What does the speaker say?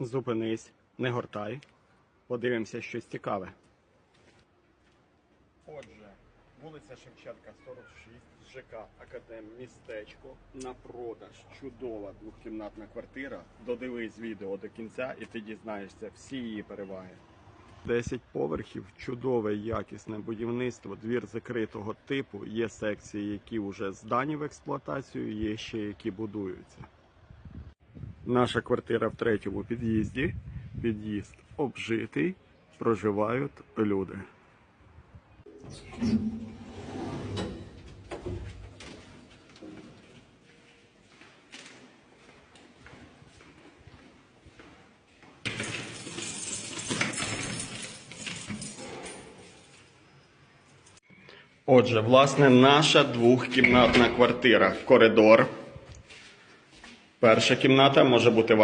Зупинись, не гортай. Подивимося щось цікаве. Отже, вулиця Шевченка, 46, ЖК Академ містечко. На продаж чудова двохкімнатна квартира. Додивись відео до кінця і ти дізнаєшся всі її переваги. 10 поверхів, чудове якісне будівництво, двір закритого типу. Є секції, які вже здані в експлуатацію, є ще які будуються. Наша квартира в третьому під'їзді. Під'їзд обжитий, проживають люди. Отже, власне, наша двохкімнатна квартира. Коридор. Перша кімната може бути ваша.